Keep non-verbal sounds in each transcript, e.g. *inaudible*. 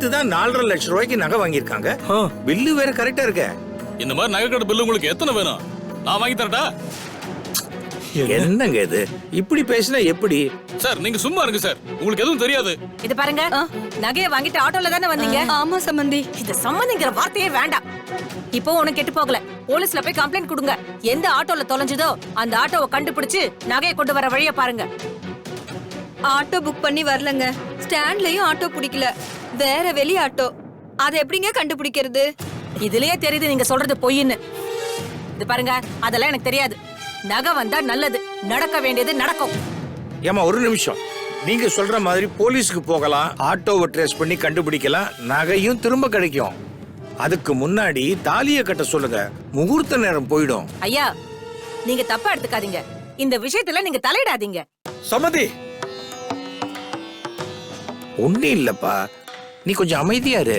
நேத்து தான் நாலரை லட்சம் ரூபாய்க்கு நகை வாங்கியிருக்காங்க. பில்லு வேற கரெக்டா இருக்க. இந்த மாதிரி நகைக்கடை பில்லு உங்களுக்கு எத்தனை வேணும்? நான் வாங்கி தரட்டா? என்னங்க இது? இப்படி பேசினா எப்படி? சார் நீங்க சும்மா இருங்க சார். உங்களுக்கு எதுவும் தெரியாது. இது பாருங்க நகைய வாங்கிட்டு ஆட்டோல தானே வந்தீங்க? ஆமா சம்பந்தி. இந்த சம்மந்திங்கிற வார்த்தையே வேண்டாம். இப்போ உனக்கு கெட்டு போகல. போலீஸ்ல போய் கம்ப்ளைண்ட் கொடுங்க. எந்த ஆட்டோல தொலைஞ்சதோ அந்த ஆட்டோவை கண்டுபிடிச்சு நகையை கொண்டு வர வழிய பாருங்க. ஆட்டோ புக் பண்ணி வரலங்க. ஸ்டாண்ட்லயும் ஆட்டோ பிடிக்கல. வேற வெளி ஆட்டோ அதை எப்படிங்க கண்டுபிடிக்கிறது? இதுலயே தெரியுது நீங்க சொல்றது பொய்ன்னு. இது பாருங்க அதெல்லாம் எனக்கு தெரியாது. நகை வந்தா நல்லது நடக்க வேண்டியது நடக்கும். ஏமா ஒரு நிமிஷம். நீங்க சொல்ற மாதிரி போலீஸ்க்கு போகலாம் ஆட்டோவை ட்ரேஸ் பண்ணி கண்டுபிடிக்கலாம் நகையும் திரும்ப கிடைக்கும். அதுக்கு முன்னாடி தாலியை கட்ட சொல்லுங்க முகூர்த்த நேரம் போயிடும். ஐயா நீங்க தப்பா எடுத்துக்காதீங்க. இந்த விஷயத்துல நீங்க தலையிடாதீங்க. சம்மதி. ஒண்ணு இல்லப்பா. நீ கொஞ்சம் அமைதியா இரு.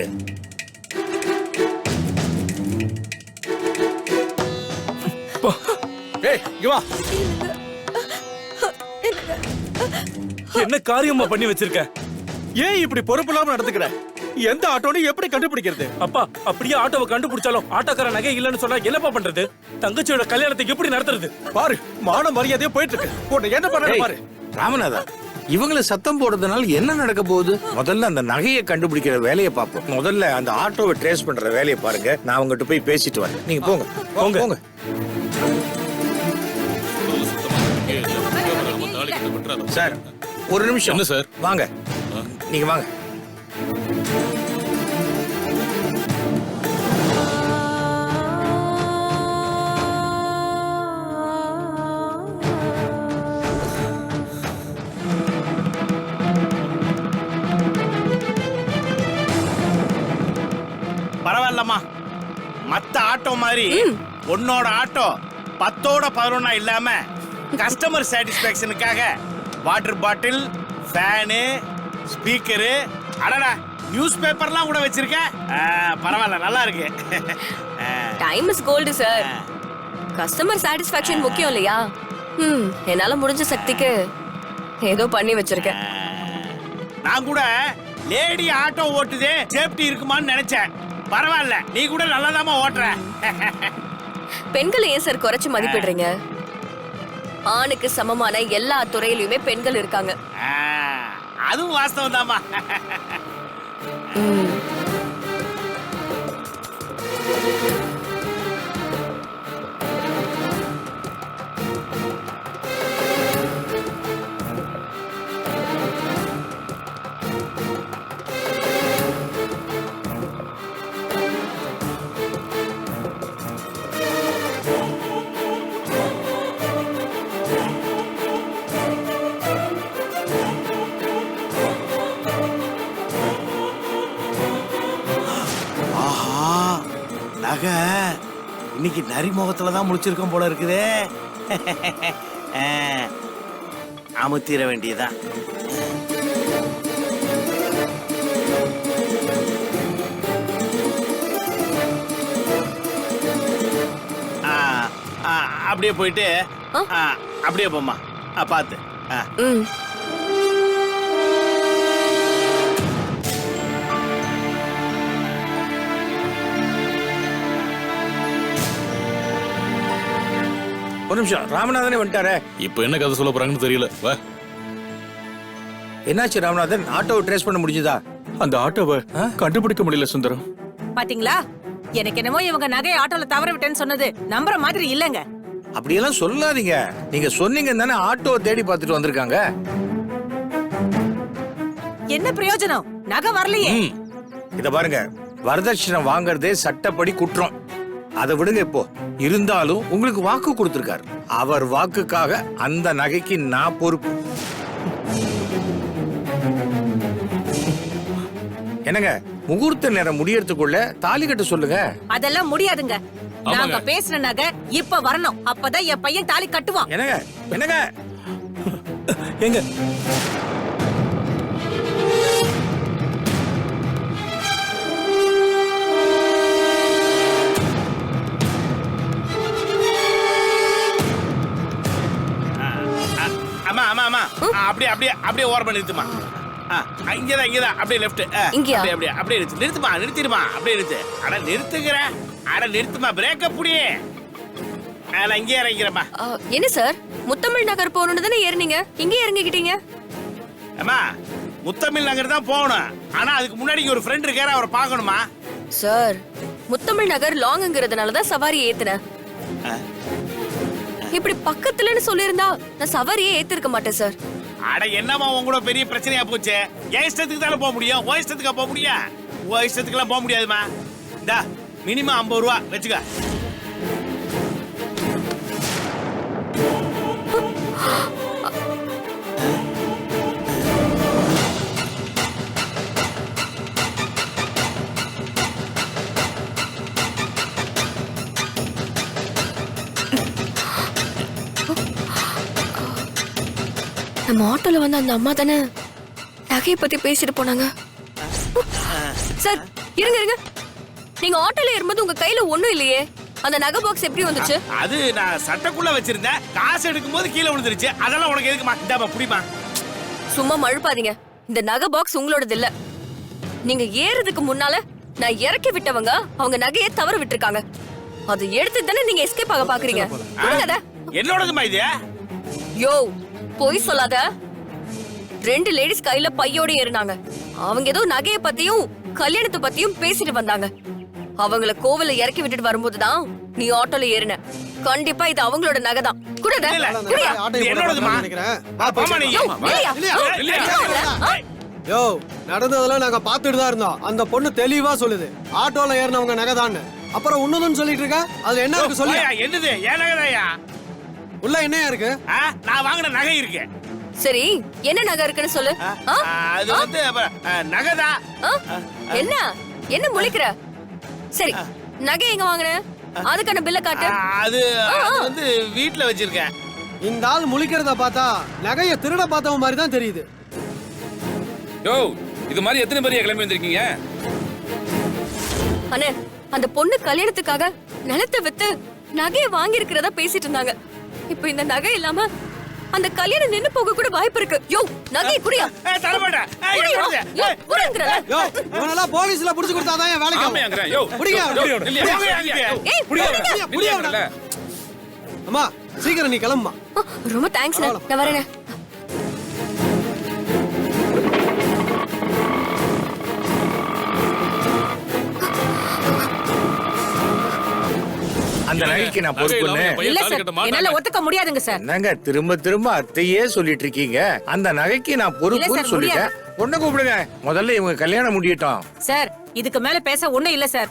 என்ன காரியமா பண்ணி வச்சிருக்க? ஏன் இப்படி பொறுப்பு இல்லாம நடந்துக்கிற? எந்த ஆட்டோன்னு எப்படி கண்டுபிடிக்கிறது? அப்பா அப்படியே ஆட்டோவை கண்டுபிடிச்சாலும் ஆட்டோக்கார நகை இல்லைன்னு சொன்னா என்னப்பா பண்றது? தங்கச்சியோட கல்யாணத்துக்கு எப்படி நடத்துறது? பாரு மான மரியாதையா போயிட்டு இருக்கு. உன்னை என்ன பண்ண பாரு. ராமநாதா இவங்கள சத்தம் போடுறதுனால என்ன நடக்க போகுது? முதல்ல அந்த நகையை கண்டுபிடிக்கிற வேலையை பார்ப்போம். முதல்ல அந்த ஆட்டோவை ட்ரேஸ் பண்ற வேலையை பாருங்க. நான் அவங்ககிட்ட போய் பேசிட்டு வரேன். நீங்க போங்க. போங்க. போங்க. சார் ஒரு நிமிஷம். சார்? வாங்க. நீங்க வாங்க. பரவாயில்லம்மா மத்த ஆட்டோ மாதிரி உன்னோட ஆட்டோ பத்தோட பதினொன்னா இல்லாம கஸ்டமர் சாட்டிஸ்பேக்ஷனுக்காக வாட்டர் பாட்டில் ஃபேனு ஸ்பீக்கரு அடடா நியூஸ் பேப்பர்லாம் கூட வச்சிருக்க பரவாயில்ல நல்லா இருக்கு. Time is gold sir customer satisfaction முக்கியம் இல்லையா? ம் என்னால முடிஞ்ச சக்திக்கு ஏதோ பண்ணி வச்சிருக்கேன். நான் கூட லேடி ஆட்டோ ஓட்டுதே சேஃப்டி இருக்குமான்னு நினைச்சேன். பரவாயில்ல. நீ கூட நல்லாதாம்மா ஓட்டுற. பெண்களை ஏன் சார் குறைச்சு மதிப்பிடுறீங்க? ஆணுக்கு சமமான எல்லா துறையிலயுமே பெண்கள் இருக்காங்க. அதுவும் வாஸ்தவம் தாம்மா நகை இன்னைக்கு நரிமுகத்துல தான் முடிச்சிருக்கோம் போல இருக்குதே. *laughs* அமுத்திர வேண்டியதான் ஆ, ஆ, அப்படியே போயிட்டு அப்படியே போம்மா. ஆ, பார்த்து. ஆ. நிமிஷம். ராமநாதனே வந்துட்டாரே. இப்ப என்ன கதை சொல்ல போறாங்கன்னு தெரியல. வா. என்னாச்சு ராமநாதன்? ஆட்டோவை ட்ரேஸ் பண்ண முடிஞ்சுதா? அந்த ஆட்டோவை கண்டுபிடிக்க முடியல சுந்தரம். பாத்தீங்களா? எனக்கு என்னமோ இவங்க நகையை ஆட்டோல தவற விட்டேன்னு சொன்னது. நம்புற மாதிரி இல்லங்க. அப்படியெல்லாம் சொல்லாதீங்க. நீங்க சொன்னீங்க தானே ஆட்டோவை தேடி பார்த்துட்டு வந்திருக்காங்க. என்ன பிரயோஜனம்? நகை வரலையே. இத பாருங்க. வரதட்சணை வாங்குறதே சட்டப்படி குற்றம். அதை விடுங்க இப்போ. இருந்தாலும் உங்களுக்கு வாக்கு கொடுத்திருக்காரு. அவர் வாக்குக்காக அந்த நகைக்கு நான் பொறுப்பு. என்னங்க முகூர்த்த நேரம் முடியறதுக்குள்ள தாலி கட்ட சொல்லுங்க. அதெல்லாம் முடியாதுங்க. நாங்க பேசின நகை இப்ப வரணும். அப்பதான் என் பையன் தாலி கட்டுவான். என்னங்க என்னங்க? எங்க? அப்படியே அப்படியே அப்படியே ஓரம் ஆ, இங்கதான் இங்கதான். அப்படியே லெஃப்ட்? அப்படியே அப்படியே அப்படியே நிறுத்து. நிறுத்துமா? நிறுத்திடுமா? அப்படியே நிறுத்து. அட நிறுத்துக்கிற. அட நிறுத்துமா? பிரேக்கப் புடி ஆ, நான் இங்கே இறங்கிறேம்மா என்ன சார்? முத்தமிழ் நகர் போகணும்னு தானே ஏறினீங்க? இங்கே இறங்கிக்கிட்டீங்க. அம்மா முத்தமிழ் நகர் தான் போகணும். ஆனா அதுக்கு முன்னாடி ஒரு ஃப்ரெண்ட் இருக்காரு அவரை பார்க்கணுமா? சார் முத்தமிழ் நகர் லாங்ங்கிறதுனால தான் சவாரி ஏத்துனேன். இப்படி பக்கத்துலன்னு சொல்லியிருந்தா நான் சவாரியே ஏத்திருக்க மாட்டேன் சார். அட என்னம்மா உங்களோட கூட பெரிய பிரச்சனையா போச்சு? என் இஷ்டத்துக்கு தானே போக முடியும்? உன் இஷ்டத்துக்கா போக முடியும் உன் இஷ்டத்துக்குலாம் போக முடியாதுமா இந்தா மினிமம் ஐம்பது ரூபா வச்சுக்க. நம்ம ஆட்டோல வந்து அந்த அம்மா தானே? நகையை பத்தி பேசிட்டு போனாங்க. சார் இருங்க இருங்க. நீங்க ஆட்டோல ஏறும்போது உங்க கையில ஒண்ணும் இல்லையே. அந்த நகை பாக்ஸ் எப்படி வந்துச்சு? அது நான் சட்டைக்குள்ள வச்சிருந்தேன். காசு எடுக்கும்போது கீழே விழுந்துருச்சு. அதெல்லாம் உனக்கு எதுக்குமா? இந்தாமா புடிமா. சும்மா மழுப்பாதீங்க. இந்த நகை பாக்ஸ் உங்களோடது இல்ல. நீங்க ஏறதுக்கு முன்னால நான் இறக்கி விட்டவங்க அவங்க நகையை தவற விட்டுருக்காங்க. அதை எடுத்து தானே நீங்க எஸ்கேப் ஆக பாக்குறீங்க. என்னோடதுமா இது? யோ பொய் சொல்லாத. ரெண்டு லேடிஸ் கையில பையோட ஏறினாங்க. அவங்க ஏதோ நகைய பத்தியும் கல்யாணத்தை பத்தியும் பேசிட்டு வந்தாங்க. அவங்கள கோவில இறக்கி விட்டுட்டு வரும்போதுதான் நீ ஆட்டோல ஏறின. கண்டிப்பா இது அவங்களோட நகை தான் குடுத யோ, நடந்ததெல்லாம் நாங்க பார்த்துட்டு தான் இருந்தோம். அந்த பொண்ணு தெளிவா சொல்லுது. ஆட்டோல ஏறினவங்க நகைதான்னு. அப்புறம் உன்னதுன்னு சொல்லிட்டு இருக்க? அதுல என்ன சொல்லி என்னது? என் நகைதாயா? உள்ள என்னையா இருக்கு? நான் வாங்கின நகை இருக்கு. சரி என்ன நகை இருக்குன்னு சொல்லு? அது வந்து அப்ப, ஆ, நகைதா ஆ? என்ன? என்ன முழிக்கிற? சரி நகை எங்க வாங்குன? அதுக்கான பில்ல காட்டு. அது வந்து வீட்டுல வச்சிருக்கேன். இந்த ஆள் முழிக்கிறத பார்த்தா நகைய திருட பார்த்தவன் மாதிரி தான் தெரியுது. யோ இது மாதிரி எத்தனை பேர் கிளம்பி வந்திருக்கீங்க? அண்ணே அந்த பொண்ணு கல்யாணத்துக்காக நிலத்தை வித்து நகையை வாங்கி இருக்கிறதா பேசிட்டு இருந்தாங்க. இப்போ இந்த நகை இல்லாம அந்த கல்யாணம் நின்னு போக கூட வாய்ப்பு இருக்கு. யோ நகையை குடியா. ஏய், தரமாட்டேன் ஏய், குடியா. என்னோடது? யோ ஏய், குடுங்கறல யோ. இவனெல்லாம் போலீஸ்ல புடிச்சு கொடுத்தாதான் என் வேலைக்கு ஆகும். ஆமையாங்கிறேன் யோ ஏய் புடியா, அம்மா சீக்கிரம் நீ கிளம்புமா ஆ, ரொம்ப தேங்க்ஸ் நான் வரேன் நகைக்கு நான் பொறுப்புன்னு. இல்ல சார் என்னால. ஒத்துக்க முடியாதுங்க சார். என்னங்க திரும்ப திரும்ப அத்தையே சொல்லிட்டு இருக்கீங்க. அந்த நகைக்கு நான் பொறுப்புன்னு சொல்லிட்டேன். பொண்ணை கூப்பிடுங்க. முதல்ல இவங்க கல்யாணம் முடியட்டும். சார் இதுக்கு மேல பேச ஒண்ணும் இல்ல சார்.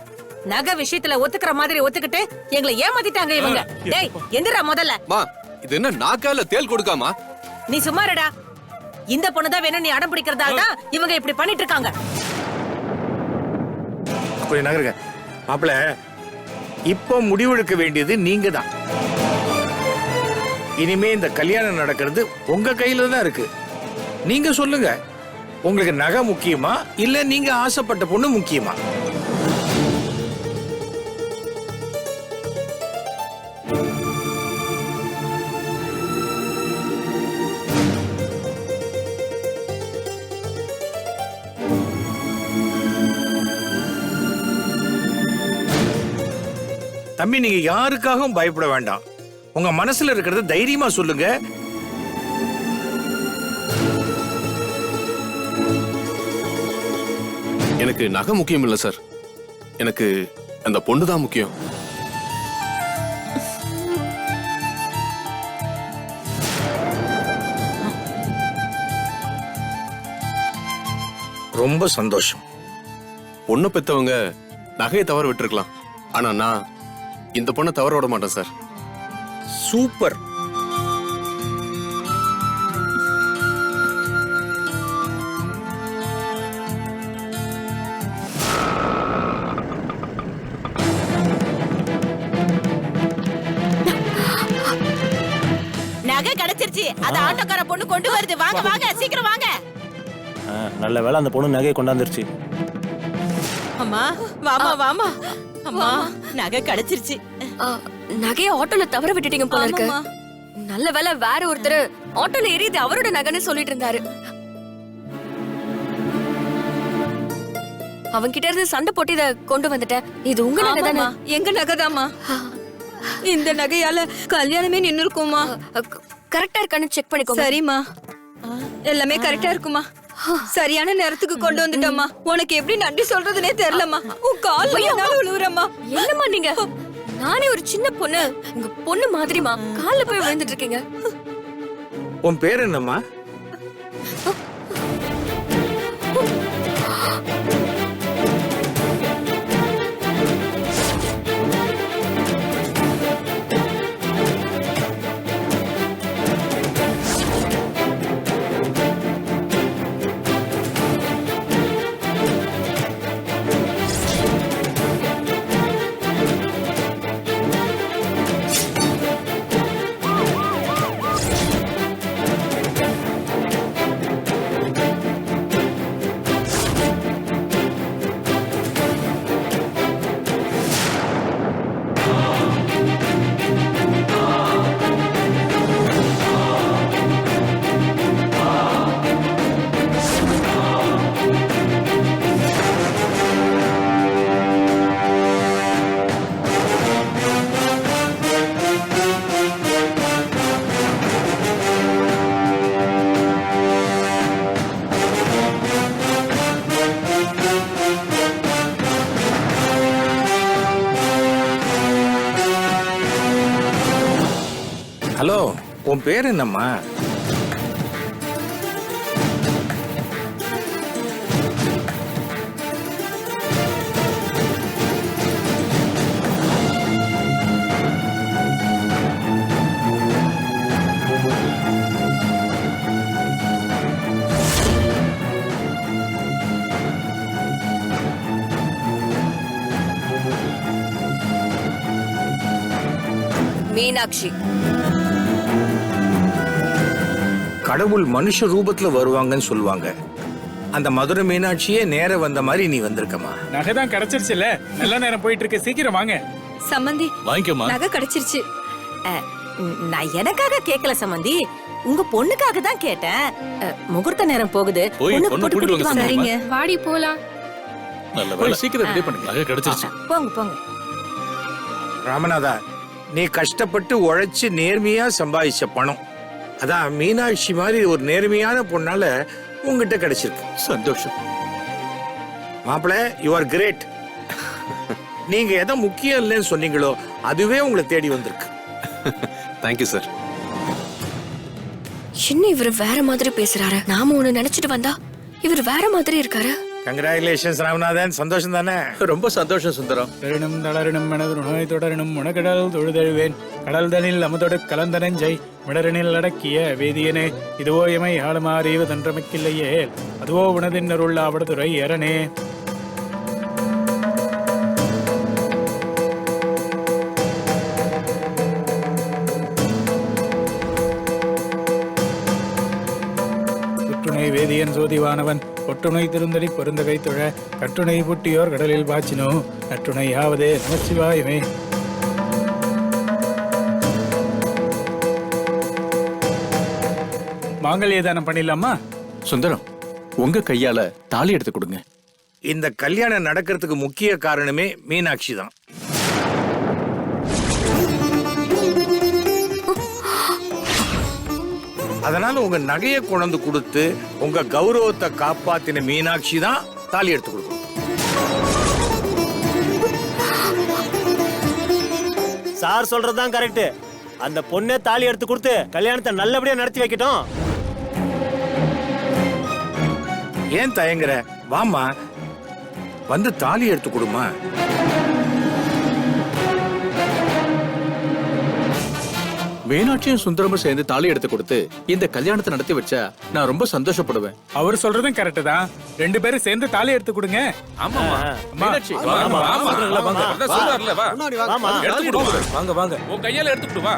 நகை விஷயத்துல ஒத்துக்கிற மாதிரி ஒத்துக்கிட்டு எங்களை ஏமாத்திட்டாங்க இவங்க. டேய் எந்திரா முதல்ல. மா இது என்ன நாக்கால தேல் கொடுக்காமா? நீ சும்மாருடா. இந்த பொண்ணு தான் வேணும் நீ அடம் பிடிக்கிறதால தான் இவங்க இப்படி பண்ணிட்டு இருக்காங்க. கொஞ்சம் நகருங்க. மாப்பிள இப்போ முடிவெடுக்க வேண்டியது நீங்க தான் இனிமே இந்த கல்யாணம் நடக்கிறது உங்க கையில தான் இருக்கு. நீங்க சொல்லுங்க. உங்களுக்கு நகை முக்கியமா? இல்ல நீங்க ஆசைப்பட்ட பொண்ணு முக்கியமா? தம்பி நீங்க யாருக்காகவும் பயப்பட வேண்டாம். உங்க மனசுல இருக்கிறத தைரியமா சொல்லுங்க. எனக்கு நகை முக்கியம் இல்ல சார். எனக்கு அந்த பொண்ணு தான் முக்கியம். ரொம்ப சந்தோஷம். பொண்ணை பெத்தவங்க நகையை தவற விட்டுருக்கலாம். ஆனா நான் இந்த பொண்ணை தவற விட மாட்டேன் சார். சூப்பர். நகை கிடைச்சிருச்சு. அது ஆட்டோக்கார பொண்ணு கொண்டு வருது. வாங்க வாங்க சீக்கிரம் வாங்க. நல்ல வேலை அந்த பொண்ணு நகையை கொண்டாந்துருச்சு. அம்மா வாமா வாமா அம்மா நகை கிடைச்சிருச்சு. நகையை ஆட்டோல தவற விட்டுட்டீங்க போல இருக்கு. நல்ல வேளை வேற ஒருத்தர் ஆட்டோல இது அவரோட நகைன்னு சொல்லிட்டு இருந்தாரு. அவன்கிட்ட இருந்து சண்டை போட்டு இத கொண்டு வந்துட்டேன். இது உங்க நகை தானே? எங்க நகைதாம்மா இந்த நகையால கல்யாணமே நின்னு இருக்குமா கரெக்டா இருக்கான்னு செக் பண்ணிக்கோங்க. சரிம்மா. எல்லாமே கரெக்டா இருக்குமா சரியான நேரத்துக்கு கொண்டு வந்துட்டோம்மா. உனக்கு எப்படி நன்றி சொல்றதுனே தெரியலம்மா. உன் கால் விழுவுறம்மா என்னம்மா நீங்க? நானே ஒரு சின்ன பொண்ணு. உங்க பொண்ணு மாதிரிமா கால்ல போய் விழுந்துட்டு இருக்கீங்க. உன் பேர் என்னம்மா? ஹலோ உன் பேர் என்னம்மா? மீனாட்சி. கடவுள் மனுஷ ரூபத்துல வருவாங்கன்னு சொல்லுவாங்க. அந்த மதுரை மீனாட்சியே நேர வந்த மாதிரி நீ வந்திருக்கம்மா. நகை தான் கிடைச்சிருச்சுல நல்ல நேரம் போயிட்டு இருக்கு சீக்கிரம் வாங்க. சம்மந்தி வாங்கிக்கோமா நகை கிடைச்சிருச்சு. அஹ், நான் எனக்காக கேட்கல சம்பந்தி உங்க பொண்ணுக்காக தான் கேட்டேன். முகூர்த்த நேரம் போகுது. சரிங்க வாடி போலாம். நல்ல போய் வேலை. சீக்கிரம் ரெடி பண்ணுங்க. நகை கிடைச்சிருச்சு. போங்க போங்க. ராமநாதா நீ கஷ்டப்பட்டு உழைச்சு நேர்மையா சம்பாதிச்ச பணம். அதான் மீனாட்சி மாதிரி ஒரு நேர்மையான பொண்ணால உங்ககிட்ட கிடைச்சிருக்கு. சந்தோஷம். மாப்பிள யூ ஆர் கிரேட் நீங்க எதை முக்கியம் இல்லைன்னு சொன்னீங்களோ அதுவே உங்களை தேடி வந்திருக்கு. தேங்க்யூ சார் என்ன இவரு வேற மாதிரி பேசுறாரு? நாம ஒண்ணு நினைச்சிட்டு வந்தா இவர் வேற மாதிரி இருக்காரு? கங்க்ராச்சுலேஷன்ஸ் ராமநாதன் சந்தோஷம் தானே? ரொம்ப சந்தோஷம் சுந்தரம். தருணம் தளரணும் மனது நோய் தொடரணும் முனகடல் தொழுதழுவேன். கடல் தனில் அமுதொடு கலந்தனஞ்சை மிடரனில் அடக்கிய வேதியனே இதுவோ எமை ஆளுமாறிவு தன்றமைக்கில்லையே அதுவோ உனதின் அருள் ஆவடுதுறை அரணே. புற்றுணை வேதியன் சோதிவானவன் ஒட்டுணை திருந்தடி பொருந்தகை தொழ கட்டுணை புட்டியோர் கடலில் பாய்ச்சினோ நற்றுணை யாவதே நமச்சிவாயமே மாங்கல்ய தானம் பண்ணிடலாமா? சுந்தரம் உங்க கையால தாலி எடுத்து கொடுங்க. இந்த கல்யாணம் நடக்கிறதுக்கு முக்கிய காரணமே மீனாட்சி தான் அதனால உங்க நகையை கொண்டு கொடுத்து உங்க கௌரவத்தை காப்பாத்தின மீனாட்சி தான் தாலி எடுத்து கொடுக்கணும். சார் சொல்றதுதான் கரெக்ட் அந்த பொண்ணே தாலி எடுத்து கொடுத்து கல்யாணத்தை நல்லபடியா நடத்தி வைக்கட்டும். ஏன் தயங்குற? வாமா வந்து தாலி எடுத்து கொடுமா. மீனாட்சியும் சுந்தரமும் சேர்ந்து தாலி எடுத்து கொடுத்து இந்த கல்யாணத்தை நடத்தி வச்சா நான் ரொம்ப சந்தோஷப்படுவேன். அவர் சொல்றதும் கரெக்ட் தான். ரெண்டு பேரும் சேர்ந்து தாலி எடுத்து கொடுங்க. ஆமாமா மீனாட்சி ஆமா, வாங்க, ஆமா, வாங்க, ஆமா. வாங்க, வாங்க. அதான் சொல்றாருல, வா. முன்னாடி வாங்க. ஆமா. எடுத்து கொடு, வா. வாங்க வாங்க. உன் கையால எடுத்துக்கிட்டு வா.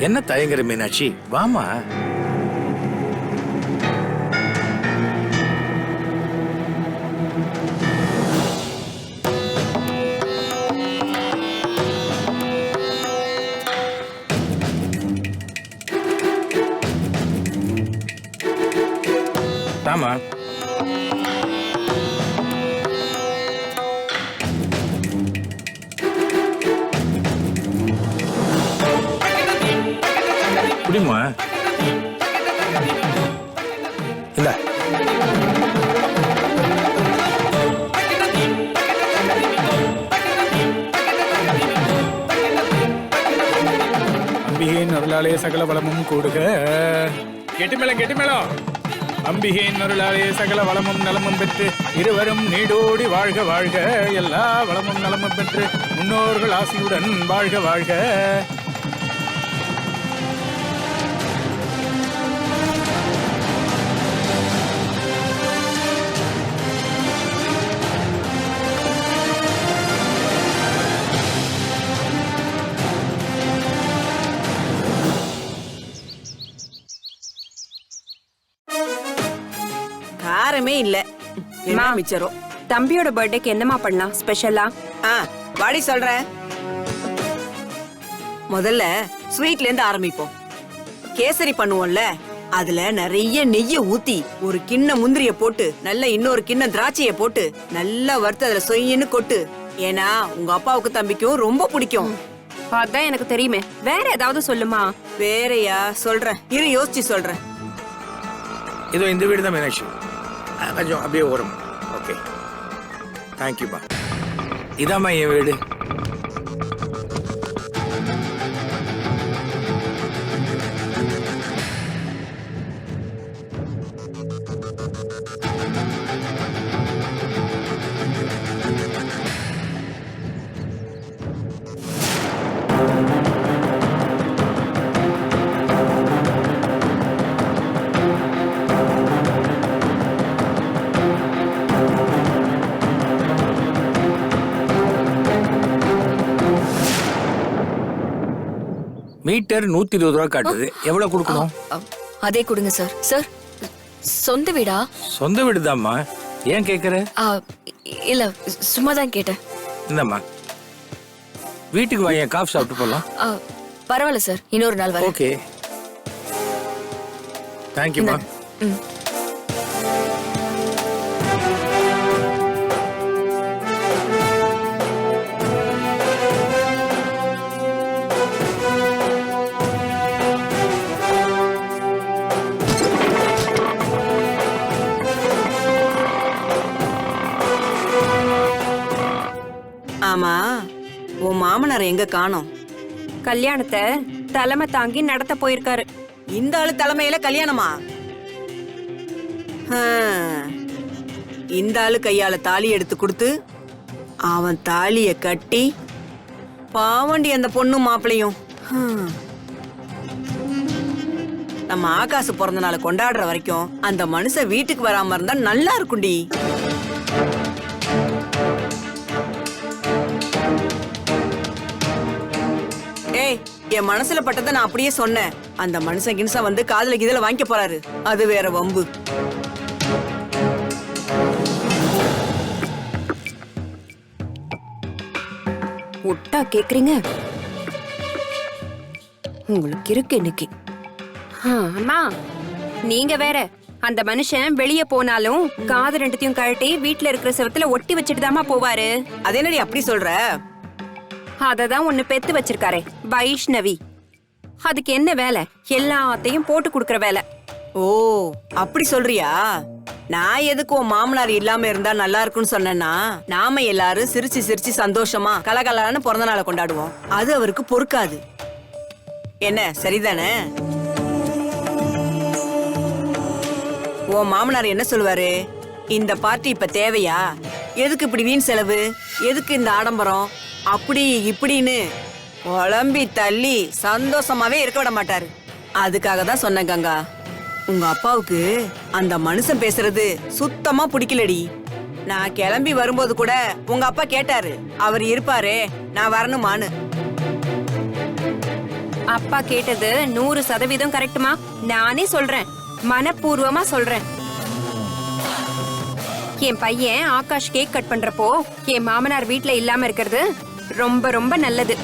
என்ன தயங்குற மீனாட்சி? வாமா ராமா குடிமா இல்ல அம்பிகையின் அருளாலே சகல வளமும் கூடுக. கெட்டிமேளம் கெட்டிமேளம். அம்பிகையின் அருளாலே சகல வளமும் நலமும் பெற்று இருவரும் நீடோடி வாழ்க வாழ்க. எல்லா வளமும் நலமும் பெற்று முன்னோர்கள் ஆசியுடன் வாழ்க வாழ்க. காரமே இல்ல. என்ன மிச்சரும் தம்பியோட பர்த்டேக்கு என்னமா பண்ணலாம்? ஸ்பெஷலா? ஆ வாடி சொல்றேன். முதல்ல ஸ்வீட்ல இருந்து ஆரம்பிப்போம். கேசரி பண்ணுவோம்ல அதுல நிறைய நெய்ய ஊத்தி ஒரு கிண்ண முந்திரிய போட்டு நல்ல இன்னொரு கிண்ண திராட்சைய போட்டு நல்லா வறுத்து அதுல சொயின்னு கொட்டு. ஏன்னா உங்க அப்பாவுக்கு தம்பிக்கும் ரொம்ப பிடிக்கும். அதான் எனக்கு தெரியுமே. வேற ஏதாவது சொல்லுமா? வேறயா சொல்றேன். இரு யோசிச்சு சொல்றேன். இதோ இந்த வீடு தான் மீனாட்சி கொஞ்சம் அப்படியே வரும் ஓகே. தேங்க்யூப்பா இதாம்மா என் வீடு. மீட்டர் நூத்தி இருபது ரூபா காட்டுது. எவ்வளவு கொடுக்கணும்? அதே கொடுங்க சார். சார் சொந்த வீடா? சொந்த வீடு தாம்மா ஏன் கேக்குற? இல்ல சும்மா தான் கேட்டேன். இந்தம்மா. வீட்டுக்கு வா என் காஃபி சாப்பிட்டு போலாம். பரவாயில்ல சார். இன்னொரு நாள் வரேன். ஓகே. தேங்க்யூம்மா ம். மாமனார் எங்க காணோம் கல்யாணத்தை தலைமை தாங்கி நடத்த போயிருக்காரு இந்த ஆளு தலைமையில கல்யாணமா. இந்த ஆளு கையால தாலி எடுத்து கொடுத்து அவன் தாலிய கட்டி பாவண்டி அந்த பொண்ணும் மாப்பிளையும். நம்ம ஆகாசு பிறந்த நாளை கொண்டாடுற வரைக்கும் அந்த மனுஷன் வீட்டுக்கு வராம இருந்தா நல்லா இருக்கும்டி என் மனசுல பட்டதை நான் அப்படியே சொன்னேன். அந்த மனுஷன் கின்சா வந்து காதுல கீதல வாங்கிக்க போறாரு. அது வேற வம்பு. ஒட்டா கேக்குறீங்க? உங்களுக்கு இருக்கு இன்னைக்கு. அம்மா நீங்க வேற. அந்த மனுஷன் வெளியே போனாலும் காது ரெண்டுத்தையும் கழட்டி வீட்ல இருக்கிற செவத்துல ஒட்டி வச்சுட்டு போவாரு. அது என்னடி அப்படி சொல்ற? அததான் ஒண்ணு பெத்து வச்சிருக்காரே வைஷ்ணவி. அதுக்கு என்ன வேலை? எல்லாத்தையும் போட்டு கொடுக்கற வேலை. ஓ அப்படி சொல்றியா? நான் எதுக்கு உன் மாமனார் இல்லாம இருந்தா நல்லா இருக்கும்னு சொன்னேன்னா நாம எல்லாரும் சிரிச்சு சிரிச்சு சந்தோஷமா கலகலான்னு பிறந்த நாளை கொண்டாடுவோம். அது அவருக்கு பொறுக்காது. என்ன சரிதானே? உன் மாமனார் என்ன சொல்லுவாரு? இந்த பார்ட்டி இப்ப தேவையா? எதுக்கு இப்படி வீண் செலவு? எதுக்கு இந்த ஆடம்பரம்? அப்படி இப்படின்னு குழம்பி தள்ளி சந்தோஷமாவே இருக்க விட மாட்டாரு. அதுக்காக தான் சொன்னேன் கங்கா. உங்க அப்பாவுக்கு அந்த மனுஷன் பேசுறது சுத்தமா பிடிக்கலடி. நான் கிளம்பி வரும்போது கூட உங்க அப்பா கேட்டாரு. அவர் இருப்பாரே நான் வரணுமான்னு. அப்பா கேட்டது நூறு சதவீதம் கரெக்டுமா நானே சொல்றேன். மனப்பூர்வமா சொல்றேன். என் பையன் ஆகாஷ் கேக் கட் பண்றப்போ என் மாமனார் வீட்டுல இல்லாம இருக்கிறது ரொம்ப ரொம்ப நல்லது.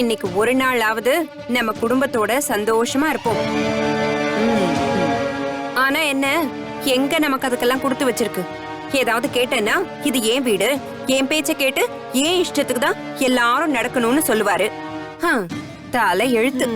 இன்னைக்கு ஒரு நாளாவது நம்ம குடும்பத்தோட சந்தோஷமா இருப்போம். ஆனா என்ன? எங்க நமக்கு அதுக்கெல்லாம் கொடுத்து வச்சிருக்கு? ஏதாவது கேட்டேன்னா இது ஏன் வீடு? என் பேச்ச கேட்டு ஏன் இஷ்டத்துக்கு தான் எல்லாரும் நடக்கணும்னு சொல்லுவாரு. தலை எழுத்து.